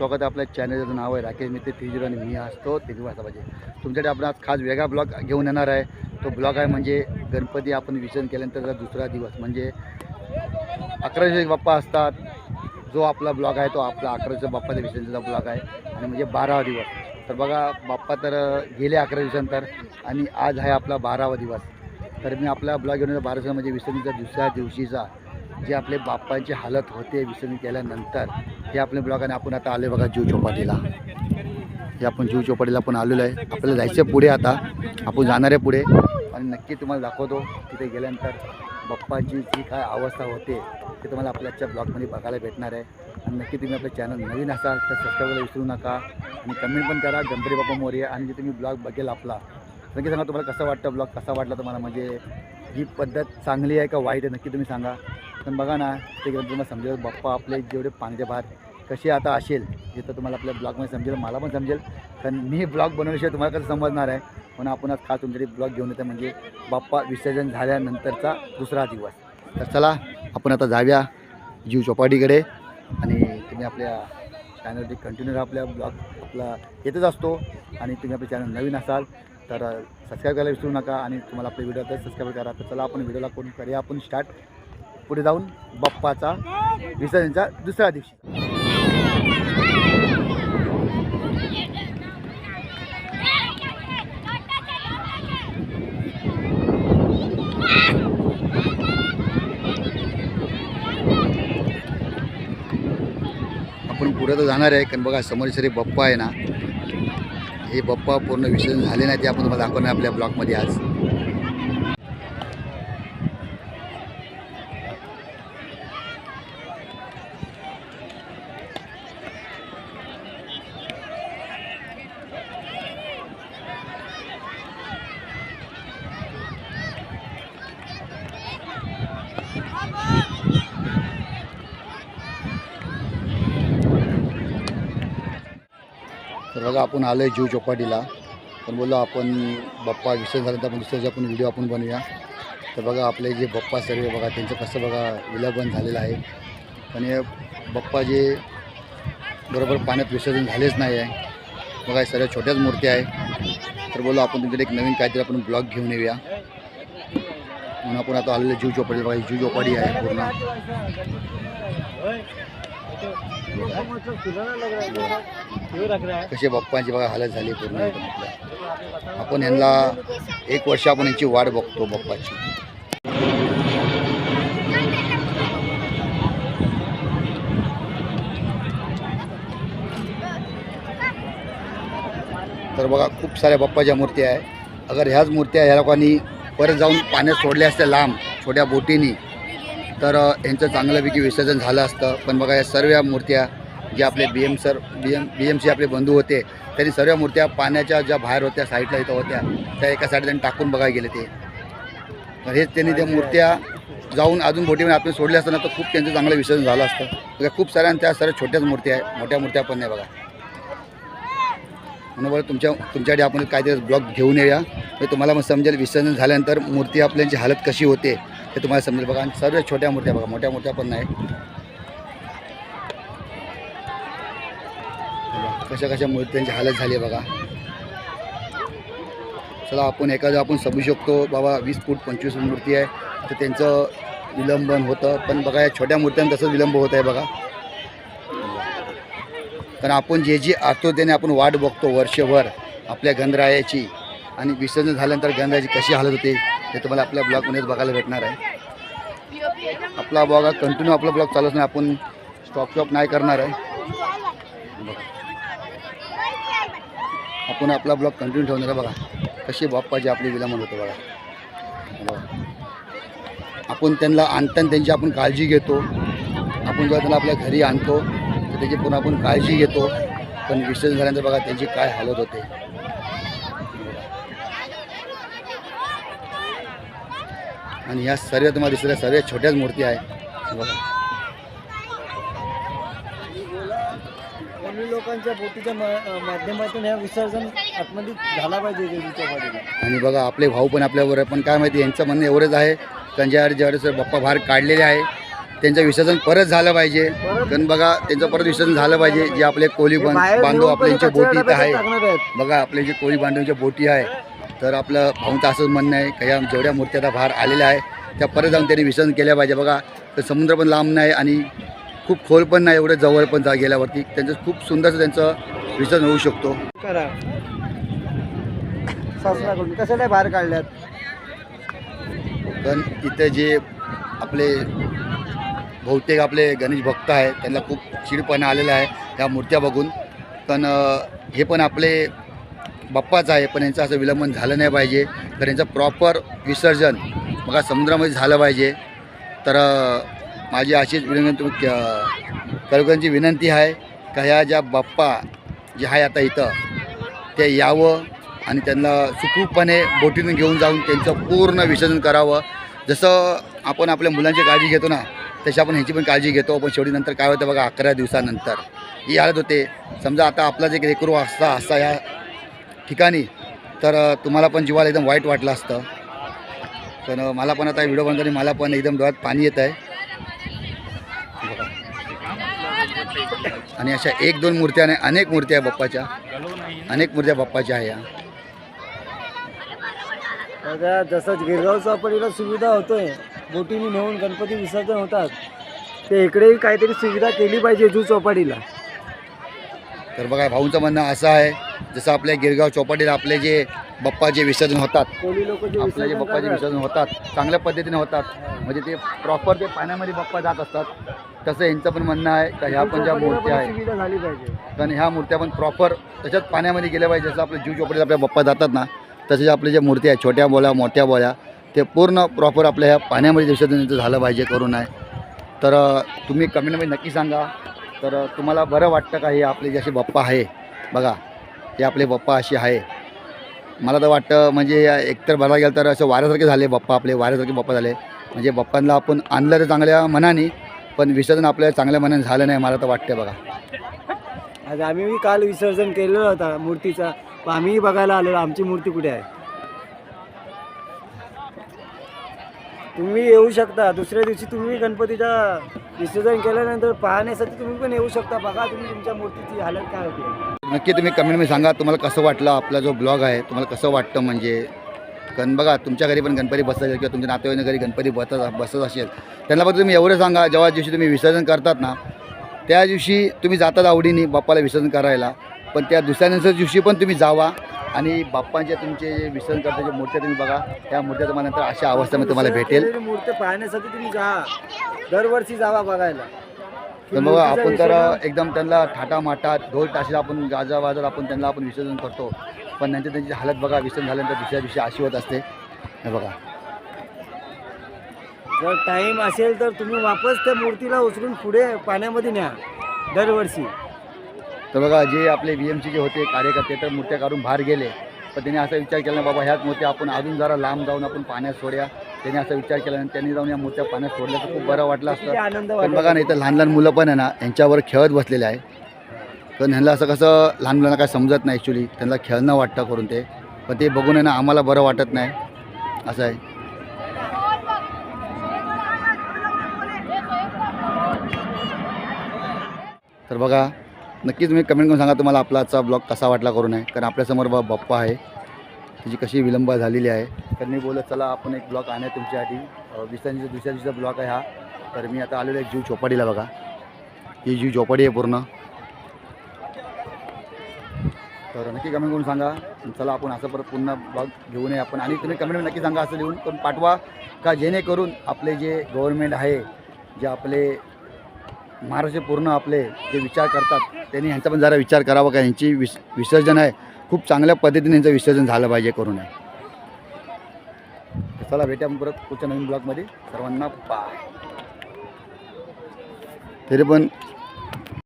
स्वागत आहे आपल्या चॅनलचं नाव आहे राकेश मित्र थ्री आणि मी असतो तेजू वाजता पाहिजे तुमच्याकडे आपण आज खास वेगळा ब्लॉग घेऊन येणार आहे. तो ब्लॉग आहे म्हणजे गणपती आपण विसर्जन केल्यानंतरचा दुसरा दिवस. म्हणजे अकराशे बाप्पा असतात. जो आपला ब्लॉग आहे तो आपला अकराशे बाप्पाच्या विसर्जनचा ब्लॉग आहे. आणि म्हणजे बारावा दिवस. तर बघा बाप्पा तर गेले अकरा दिवसानंतर आणि आज आहे आपला बारावा दिवस. तर मी आपला ब्लॉग घेऊन येतो म्हणजे विसर्जनच्या दुसऱ्या दिवशीचा. जे आपले बाप्पांची हालत होते विसर्जन केल्यानंतर. हे आपल्या ब्लॉगाने आपण आता आलो बघा जीव चौपाटीला. हे आपण जीव चौपाटीला आपण आलेलो आहे. आपल्याला जायचं पुढे आता. आपण जाणार आहे पुढे. आणि नक्की तुम्हाला दाखवतो तिथे गेल्यानंतर बाप्पाची जी काय अवस्था होते ते तुम्हाला आपल्या आजच्या ब्लॉगमध्ये बघायला भेटणार आहे. आणि नक्की तुम्ही आपलं चॅनल नवीन असाल तर सबस्क्राईबला विसरू नका. आणि कमेंट पण करा गणपती बाप्पा मोर्या. आणि जे तुम्ही ब्लॉग बघेल आपला नक्की सांगा तुम्हाला कसं वाटतं ब्लॉग कसा वाटला तुम्हाला? म्हणजे ही पद्धत चांगली आहे का वाईट आहे? नक्की तुम्ही सांगा. पण बघा ना ते गेलं तुम्हाला समजेल बाप्पा आपले जेवढे पाण्याचे भात कसे आता असेल जे तर तुम्हाला आपल्या ब्लॉगमध्ये समजेल मला पण समजेल. कारण मी ब्लॉग बनवल्याशिवाय तुम्हाला कसं समजणार आहे? पण आपण आज खास तुमच्याकडे ब्लॉग घेऊन येतो म्हणजे बाप्पा विसर्जन झाल्यानंतरचा दुसरा दिवस. तर चला आपण आता जाऊया जीव चौपाटीकडे. आणि तुम्ही आपल्या चॅनलवरती कंटिन्यू आपल्या ब्लॉग आपला येतच असतो. आणि तुम्ही आपले चॅनल नवीन असाल तर सबस्क्राईब करायला विसरू नका. आणि तुम्हाला आपल्या व्हिडिओ तर सबस्क्राईब करा. तर चला आपण व्हिडिओला कोण करूया आपण स्टार्ट पुढे जाऊन बाप्पाचा विसर्जनचा दुसऱ्या दिवशी. आपण पुढे तर जाणार आहे कारण बघा समोर सरी बप्पा आहे ना हे बप्पा पूर्ण विसर्जन झाले नाही ते आपण तुम्हाला दाखवणार आपल्या ब्लॉगमध्ये आज. तर बघा आपण आलो आहे जीव चौपाटीला. पण बोललो आपण बप्पा विसर्जन झाल्यानंतर आपण दुसऱ्याचे आपण व्हिडिओ आपण बनवूया. तर बघा आपले जे बप्पा सर्व बघा त्यांचं कसं बघा विलंबन झालेलं आहे. पण हे बप्पा जे बरोबर पाण्यात विसर्जन झालेच नाही आहे. बघा सर्व छोट्याच मूर्त्या आहे. तर बोललो आपण तुमच्याकडे एक नवीन काहीतरी आपण ब्लॉग घेऊन येऊया. म्हणून आपण आता आलेलं जीव चौपाटी बघा जीव चौपाटी आहे पूर्ण. कसे बाप्पांची बघा हालत झाली पूर्ण. आपण यांना एक वर्ष आपण यांची वाट बघतो बाप्पाची. तर बघा खूप साऱ्या बाप्पाच्या मूर्त्या आहे. अगर ह्याच मूर्त्या ह्या लोकांनी परत जाऊन पाण्यात सोडल्या असत्या लांब छोट्या बोटीनी तर यांचं चांगल्यापैकी विसर्जन झालं असतं. पण बघा या सर्व मूर्त्या जे आपले B M sir B M B एमचे आपले बंधू होते त्यांनी सर्व मूर्त्या पाण्याच्या ज्या बाहेर होत्या साईडला इथं होत्या त्या एका साईड त्यांनी टाकून बघायला गेले ते. तर हेच त्यांनी त्या मूर्त्या जाऊन अजून बोटीमध्ये आपण सोडल्या असताना तर खूप त्यांचं चांगलं विसर्जन झालं असतं. बघा खूप साऱ्या त्या सर्व छोट्याच मूर्त्या आहे मोठ्या मूर्त्या पण नाही बघा. म्हणून बरं तुमच्या तुमच्याकडे आपण काहीतरी ब्लॉग घेऊन येऊया. म्हणजे तुम्हाला मग समजेल विसर्जन झाल्यानंतर मूर्ती आपल्याची हालत कशी होते. हे तुम्हाला समजेल बघा. आणि सर्व छोट्या मूर्त्या बघा. मोठ्या मोठ्या पण नाही. कशा कशा मूर्त्यांची हालत झाली आहे बघा. चला आपण एखादं आपण समजू शकतो बाबा वीस फूट पंचवीस फूट मूर्ती आहे. तर त्यांचं विलंबन होतं. पण बघा या छोट्या मूर्त्यांना तसंच विलंब होत आहे बघा. कारण आपण जे जी आतुरतेने आपण वाट बघतो वर्षभर आपल्या गणरायाची आणि विसर्जन झाल्यानंतर गंगाची कशी हालत होते ते तुम्हाला आपल्या ब्लॉगमध्येच बघायला भेटणार आहे. आपला ब्लॉग हा कंटिन्यू आपला ब्लॉग चालूच नाही आपण स्टॉप स्टॉप नाही करणार आहे. आपण आपला ब्लॉग कंटिन्यू ठेवणार आहे बघा. कशी बाप्पाची आपली विलंबन होतं बघा बघा. आपण त्यांना आणताना त्यांची आपण काळजी घेतो. आपण जेव्हा त्यांना आपल्या घरी आणतो तर त्याची पुन्हा आपण काळजी घेतो. पण विसर्जन झाल्यानंतर बघा त्यांची काय हालत होते. आणि ह्या सर्व तुम्हाला दिसल्या सर्व छोट्याच मूर्ती आहे. बघा लोकांच्या बोटीच्या माध्यमातून हे विसर्जन आतमध्ये झाला पाहिजे आणि बघा आपले भाऊ पण आपल्याबरोबर आहे. पण काय माहिती यांचं म्हणणं एवढंच आहे. ज्या ज्यावेळेस बाप्पा बाहेर काढलेले आहे. त्यांचं विसर्जन परत झालं पाहिजे. कारण बघा त्यांचं परत विसर्जन झालं पाहिजे. जे आपले बाहेर बांधव आपल्या बोटी इथं आहे. बघा आपले जे कोळी बांधवांच्या बोटी आहे तर आपलं भाऊंचं असंच म्हणणं आहे का या जेवढ्या मूर्त्या आता बाहेर आलेल्या आहे त्या परत जाऊन त्यांनी विसर्जन केल्या पाहिजे. बघा तर समुद्र पण लांब नाही आणि खूप खोल पण नाही एवढं जवळ पण जा गेल्यावरती. त्यांचं खूप सुंदरसं त्यांचं विसर्जन होऊ शकतो. करा. शासनाकडून कशाला बाहेर काढल्यात? पण इथे जे आपले बहुतेक आपले गणेश भक्त आहे त्यांना खूप चिडपणा आलेला आहे ह्या मूर्त्या बघून. पण हे पण आपले बाप्पाच आहे पण यांचं असं विलंबन झालं नाही पाहिजे. तर यांचं प्रॉपर विसर्जन बघा समुद्रामध्ये झालं पाहिजे. तर माझी अशीच विनंती कलकांची विनंती आहे का ह्या ज्या बाप्पा जे आहे आता इथं ते यावं आणि त्यांना सुखरूपपणे बोटीतून घेऊन जाऊन त्यांचं पूर्ण विसर्जन करावं. जसं आपण आपल्या मुलांची काळजी घेतो ना तशी आपण ह्याची पण काळजी घेतो. पण शेवटी नंतर काय होतं बघा अकरा दिवसानंतर. ही हालत होते. समजा आता आपला जे लेकरू असता असता या ठिकाणी तर तुम्हाला पण जीवाला एकदम वाईट वाटलं असतं. पण अ, मला पण आता व्हिडिओ बनताना मला पण एकदम डोळ्यात पाणी येत आहे. आणि अशा एक दोन मूर्त्या नाही अनेक मूर्त्या आहे बाप्पाच्या. अनेक मूर्त्या बाप्पाच्या आहे या. जसं गिरगाव चौपाटीला सुविधा होतोय. बोटीने नेऊन गणपती विसर्जन होतात. ते इकडेही काहीतरी सुविधा केली पाहिजे जू चौपाटीला. तर बघा भाऊंचं म्हणणं असं आहे जसं आपल्या गिरगाव चौपाटीला आपले जे बाप्पाचे विसर्जन होतात आपले जे विसर्जन बाप्पाचे विसर्जन होतात चांगल्या पद्धतीने होतात. म्हणजे ते प्रॉपर ते पाण्यामध्ये बाप्पा जात असतात तसं यांचं पण म्हणणं आहे का ह्या पण ज्या चौपाटीला मूर्त्या आहेत कारण ह्या मूर्त्या पण प्रॉपर तशाच पाण्यामध्ये गेल्या पाहिजे जसं आपले जीव चोपडीला आपल्या बाप्पा जातात ना तसे आपले ज्या मूर्ती आहेत छोट्या बोल्या मोठ्या बोल्या ते पूर्ण प्रॉपर आपल्या ह्या पाण्यामध्ये विसर्जन झालं पाहिजे करून आहे. तर तुम्ही कमेंटमध्ये नक्की सांगा. तर तुम्हाला बरं वाटतं का हे आपले जे असे बाप्पा आहे? बघा. हे आपले बाप्पा असे आहे. मला तर वाटतं म्हणजे एकतर बघायला गेलं तर असं वाऱ्यासारखे झाले बाप्पा आपले वाऱ्यासारखे बाप्पा झाले. म्हणजे बाप्पांना आपण आणलं तर चांगल्या मनाने पण विसर्जन आपल्या चांगल्या मनाने झालं नाही मला तर वाटतं बघा. आज आम्ही काल विसर्जन केलेलं होता मूर्तीचा. पण आम्हीही बघायला आलेलो आमची मूर्ती कुठे आहे? तुम्ही येऊ शकता. दुसऱ्या दिवशी तुम्ही गणपतीचा विसर्जन केल्यानंतर पाहण्यासाठी तुम्ही पण येऊ शकता. बघा तुम्ही तुमच्या मूर्तीची हालत काय होती. नक्की तुम्ही कमेंटमध्ये सांगा तुम्हाला कसं वाटलं आपला जो ब्लॉग आहे? तुम्हाला कसं वाटतं म्हणजे? कारण बघा तुमच्या घरी पण गणपती बसत असेल किंवा तुमच्या नातेवाईक घरी गणपती बसत बसत असेल. त्यांना फक्त तुम्ही एवढं सांगा जेव्हा दिवशी तुम्ही विसर्जन करतात ना त्या दिवशी तुम्ही जातात आवडीने बाप्पाला विसर्जन करायला. पण त्या दुसऱ्या दिवशी पण तुम्ही जावा. आणि बाप्पांच्या तुमचे जे विसर्जन करताच्या मूर्त्या तुम्ही बघा त्या मूर्त्या तुम्हाला नंतर अशा अवस्थेमध्ये तुम्हाला भेटेल. मूर्ती पाहण्यासाठी तुम्ही जा. दरवर्षी जावा बघायला. तर मग आपण तर एकदम त्यांना थाटामाटात ढोल ताशीला आपण गाजा वाजत आपण त्यांना आपण विसर्जन करतो. पण नंतर त्यांची हालत बघा विसर्जन झाल्यानंतर दुसऱ्या दिवशी अशी होत असते. हे बघा. जर टाईम असेल तर तुम्ही वापस त्या मूर्तीला उचलून पुढे पाण्यामध्ये न्या दरवर्षी. तर बघा जे आपले व्ही एमचे जे होते कार्यकर्ते तर मूर्त्या काढून बाहेर गेले. पण त्यांनी असा विचार केला बाबा ह्याच मूर्त्या आपण अजून जरा लांब जाऊन आपण पाण्यात सोड्या. त्यांनी असा विचार केला आणि त्यांनी जाऊन या मूर्त्या पाण्यात सोडल्या तर खूप बरं वाटलं असतं. पण बघा नाही तर लहान लहान मुलं पण आहे ना यांच्यावर खेळत बसलेले आहे. कारण ह्यांना असं कसं लहान मुलांना काय समजत नाही ॲक्च्युली त्यांना खेळणं वाटतं करून ते. पण ते बघून आहे ना आम्हाला बरं वाटत नाही. असं आहे. तर बघा नक्कीच तुम्ही कमेंट करून सांगा तुम्हाला आपला आजचा ब्लॉग कसा वाटला करून आहे. कारण आपल्यासमोर बा बाप्पा आहे. तिची कशी विलंब झालेली आहे. तर मी बोलत चला आपण एक ब्लॉग आणूया तुमच्यासाठी. अं, दुसऱ्या दिवशीचा ब्लॉग आहे हा. तर मी आता आलेलो आहे जीव चौपाटीला बघा. ही जीव चौपाटी आहे पूर्ण. तर नक्की कमेंट करून सांगा. चला आपण असं परत पुन्हा ब्लॉग घेऊन ये आपण. आणि तुम्ही कमेंट नक्की सांगा असं लिहून. पण पाठवा का जेणेकरून आपले जे गव्हर्नमेंट आहे जे आपले महाराष्ट्र पूर्ण आपले जे विचार करतात त्यांनी ह्यांचा पण जरा विचार करावा का यांची विस विसर्जन आहे. खूप चांगल्या पद्धतीने यांचं विसर्जन झालं पाहिजे करून. आहे चला भेटा परत पुढच्या नवीन ब्लॉगमध्ये. सर्वांना पा तरी पण